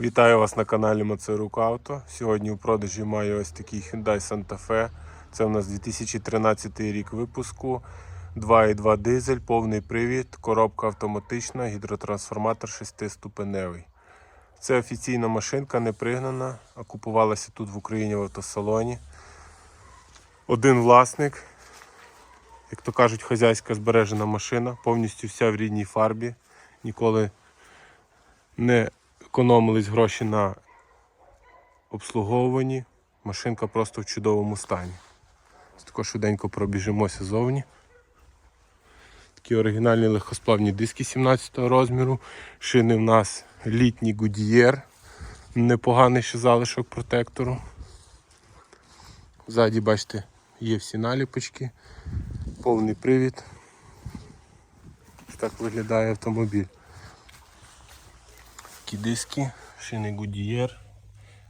Вітаю вас на каналі Мацерук Авто. Сьогодні у продажі маю ось такий Hyundai Santa Fe. Це у нас 2013 рік випуску. 2,2 дизель, повний привід, коробка автоматична, гідротрансформатор 6-ступеневий. Це офіційна машинка, не пригнана, а купувалася тут в Україні в автосалоні. Один власник, як то кажуть, хазяйська збережена машина, повністю вся в рідній фарбі. Ніколи не економились гроші на обслуговуванні. Машинка просто в чудовому стані. Ось Тако швиденько пробіжимося зовні. Такі оригінальні легкосплавні диски 17 розміру. Шини в нас літній Goodyear. Непоганий ще залишок протектору. Ззаді, бачите, є всі наліпочки, повний привід. Так виглядає автомобіль. Такі диски, шини Goodyear.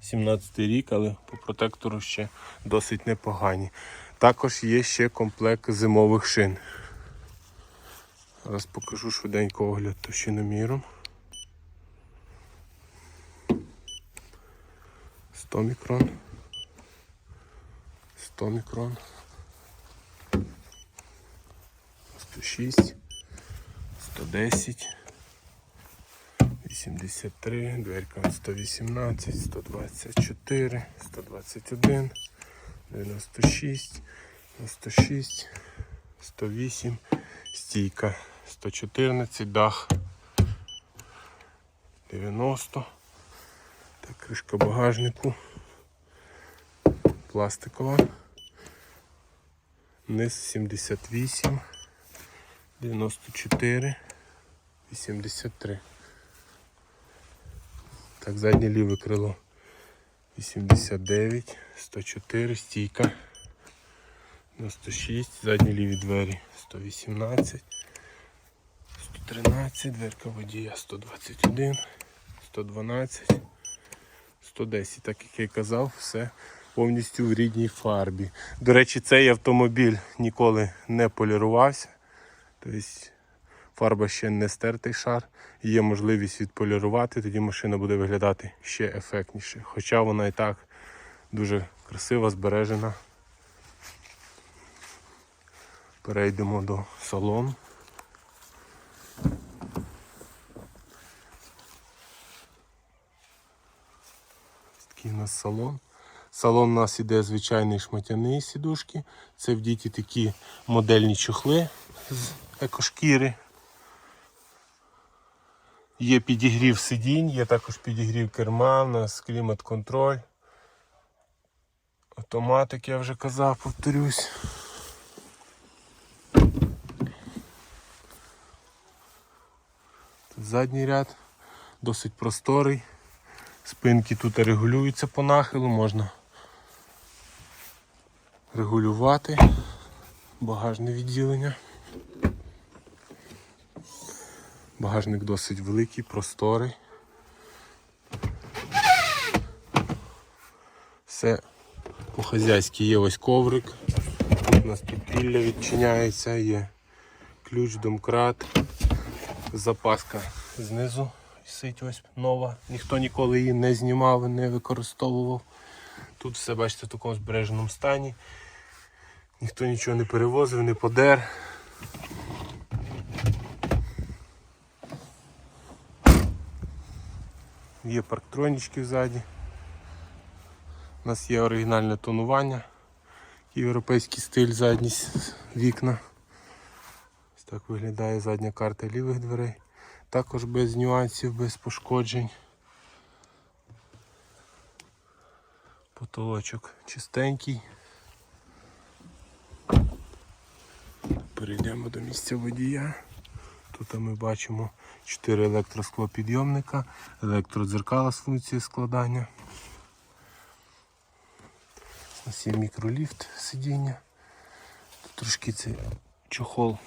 17 рік, але по протектору ще досить непогані. Також є ще комплект зимових шин. Зараз покажу швиденько огляд товщиноміром. 100 мікрон. 100 мікрон. 106, 110. 83, дверка 118, 124, 121, 96, 96, 108, стійка 114, дах 90, так, кришка багажнику, пластикова, низ 78, 94, 83. Так, заднє ліве крило 89, 104, стійка 96, задні ліві двері 118, 113, дверка водія 121, 112, 110. Так як я й казав, все повністю в рідній фарбі. До речі, цей автомобіль ніколи не полірувався. Тобто фарба ще не стертий шар, є можливість відполірувати, тоді машина буде виглядати ще ефектніше. Хоча вона і так дуже красива, збережена. Перейдемо до салону. Такий у нас салон. Салон у нас іде звичайний шматяний сідушки. Це в діті такі модельні чохли з екошкіри. Є підігрів сидінь, є також підігрів керма, у нас клімат-контроль. Автоматик, я вже казав, повторюсь. Задній ряд, досить просторий. Спинки тут регулюються по нахилу, можна регулювати. Багажне відділення. Багажник досить великий, просторий. Все по-хазяйськи є ось коврик. У нас тут пілля відчиняється, є ключ, домкрат, запаска знизу висить ось нова. Ніхто ніколи її не знімав, не використовував. Тут все, бачите, в такому збереженому стані. Ніхто нічого не перевозив, не подер. Є парктронічки ззаді. У нас є оригінальне тонування, європейський стиль задні вікна. Ось так виглядає задня карта лівих дверей. Також без нюансів, без пошкоджень. Потолочок чистенький. Перейдемо до місця водія. Тут ми бачимо 4 електросклопідйомника, електродзеркала з функцією складання. Ось є мікроліфт сидіння. Тут трошки цей чохол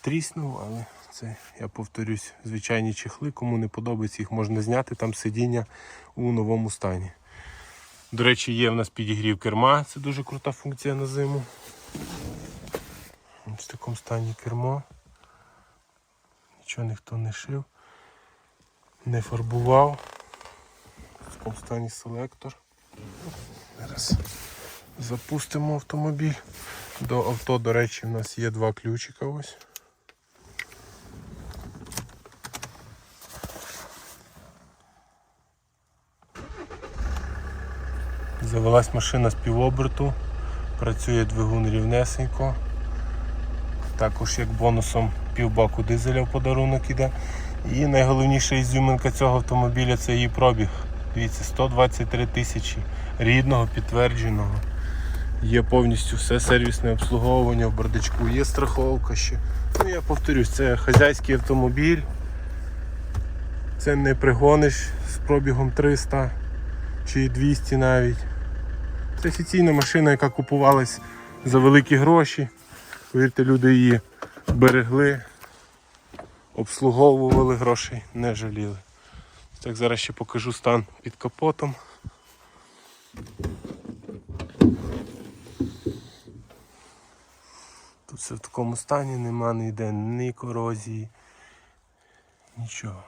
тріснув, але це, я повторюсь, звичайні чехли. Кому не подобається, їх можна зняти, там сидіння у новому стані. До речі, є в нас підігрів керма, це дуже крута функція на зиму. В такому стані кермо. Нічого ніхто не шив, не фарбував. стані селектор. Зараз запустимо автомобіль. До авто, до речі, у нас є два ключика ось. Завелась машина з півоберту, працює двигун рівнесенько. Також як бонусом півбаку дизеля в подарунок іде. І найголовніша ізюминка цього автомобіля це її пробіг. Дивіться, 123 тисячі рідного, підтвердженого. Є повністю все сервісне обслуговування в бардачку, є страховка ще. Ну я повторюсь, це хазяйський автомобіль. Це не пригониш з пробігом 300 чи 200 навіть. Це офіційна машина, яка купувалась за великі гроші. Повірте, люди її берегли, обслуговували грошей, не жаліли. Так, зараз ще покажу стан під капотом. Тут все в такому стані, нема ніде ні корозії, нічого.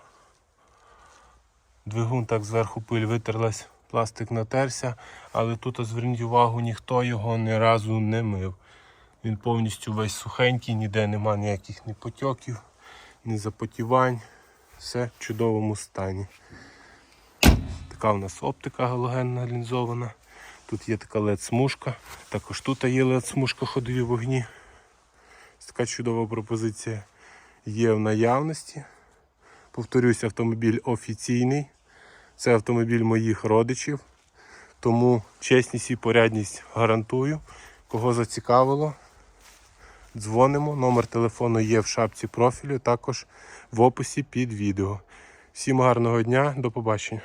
Двигун так зверху пиль витерлась, пластик натерся, але тут, зверніть увагу, ніхто його ні разу не мив. Він повністю весь сухенький, ніде нема ніяких ні потьоків, ні запотівань. Все в чудовому стані. Така у нас оптика галогенна лінзована. Тут є така LED-смужка. Також тут є LED-смужка ходові вогні. Така чудова пропозиція є в наявності. Повторюсь, автомобіль офіційний. Це автомобіль моїх родичів. Тому чесність і порядність гарантую. Кого зацікавило, дзвонимо. Номер телефону є в шапці профілю, також в описі під відео. Всім гарного дня, до побачення.